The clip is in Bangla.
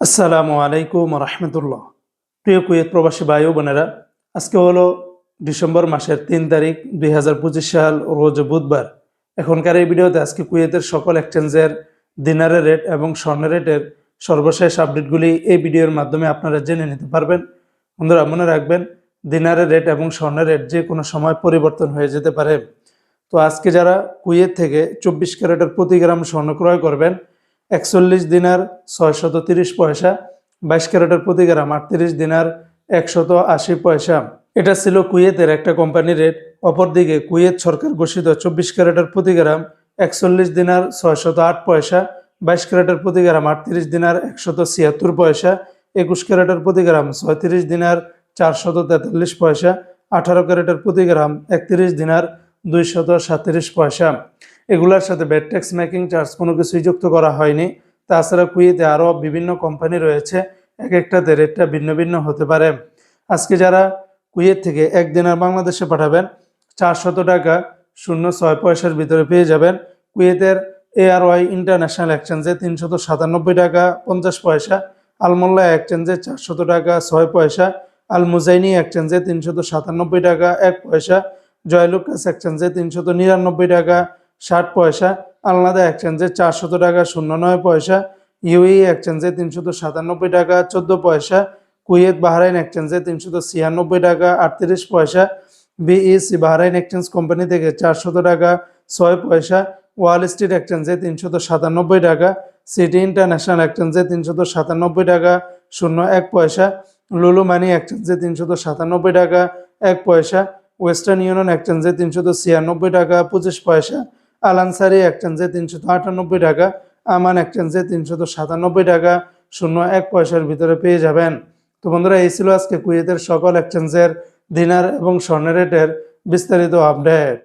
আসসালামু আলাইকুম রহমতুল্লাহ। প্রিয় কুয়েত প্রবাসী ভাই বোনেরা, আজকে হলো ডিসেম্বর মাসের তিন তারিখ, দুই হাজার পঁচিশ সাল, রোজ বুধবার। এখনকার এই ভিডিওতে আজকে কুয়েতের সকল এক্সচেঞ্জের দিনারের রেট এবং স্বর্ণের রেটের সর্বশেষ আপডেটগুলি এই ভিডিওর মাধ্যমে আপনারা জেনে নিতে পারবেন। বন্ধুরা, মনে রাখবেন দিনারের রেট এবং স্বর্ণের রেট যে কোনো সময় পরিবর্তন হয়ে যেতে পারে। তো আজকে যারা কুয়েত থেকে চব্বিশ ক্যারেটের প্রতি গ্রাম স্বর্ণ ক্রয় করবেন একচল্লিশ দিনার ছয়শত তিরিশ পয়সা, বাইশ ক্যারেটের প্রতি গ্রাম আটত্রিশ দিনার একশত আশি পয়সা। এটা ছিল কুয়েতের একটা কোম্পানির রেট। অপরদিকে কুয়েত সরকার ঘোষিত চব্বিশ ক্যারেটের প্রতি গ্রাম একচল্লিশ দিনার ছয়শত আট পয়সা, বাইশ ক্যারেটের প্রতি গ্রাম আটত্রিশ দিনার একশত ছিয়াত্তর পয়সা, একুশ ক্যারেটের প্রতি গ্রাম ছয়ত্রিশ দিনার চারশত তেতাল্লিশ পয়সা, আঠারো ক্যারেটের প্রতি গ্রাম একত্রিশ দিনার দুইশত সাতত্রিশ পয়সা। এগুলোর সাথে ব্যাট ট্যাক্স মেকিং চার্জ কোনো কিছুই যুক্ত করা হয়নি। তাছাড়া কুয়েতে আরও বিভিন্ন কোম্পানি রয়েছে, এক একটাতে রেটটা ভিন্ন ভিন্ন হতে পারে। আজকে যারা কুয়েত থেকে একদিনের বাংলাদেশে পাঠাবেন, চারশত টাকা শূন্য ছয় পয়সার ভিতরে পেয়ে যাবেন। কুয়েতের এআরওয়াই ইন্টারন্যাশনাল এক্সচেঞ্জে তিনশত সাতানব্বই টাকা পঞ্চাশ পয়সা, আলমোল্লা এক্সচেঞ্জে চারশত টাকা ছয় পয়সা আল মুজাইনি এক্সচেঞ্জে তিনশত সাতানব্বই টাকা এক পয়সা, জয়লুকাস এক্সচেঞ্জে তিনশত নিরানব্বই টাকা ষাট পয়সা, আলনাদা এক্সচেঞ্জে চারশত টাকা শূন্য নয় পয়সা ইউই এক্সচেঞ্জে তিনশত সাতানব্বই টাকা, চোদ্দ পয়সা, কুয়েত বাহরাইন এক্সচেঞ্জে তিনশত ছিয়ানব্বই টাকা, আটত্রিশ পয়সা বিইসি বাহরাইন এক্সচেঞ্জ কোম্পানি থেকে চারশত টাকা, ছয় পয়সা ওয়াল স্ট্রিট এক্সচেঞ্জে তিনশত সাতানব্বই টাকা সিটি ইন্টারন্যাশনাল এক্সচেঞ্জে তিনশত সাতানব্বই টাকা, শূন্য এক পয়সা লুলু মানি এক্সচেঞ্জে তিনশত সাতানব্বই টাকা, এক পয়সা ওয়েস্টার্ন ইউনিয়ন এক্সচেঞ্জে তিনশত ছিয়ানব্বই টাকা, পঁচিশ পয়সা আলানসারি এক্সচেঞ্জে তিনশত আটানব্বই টাকা, আমান এক্সচেঞ্জে তিনশত সাতানব্বই টাকা শূন্য এক পয়সার ভিতরে পেয়ে যাবেন। তো বন্ধুরা, এই ছিল আজকে কুয়েতের সকল একচেঞ্জের দিনার এবং স্বর্ণের রেটের বিস্তারিত আপডেট।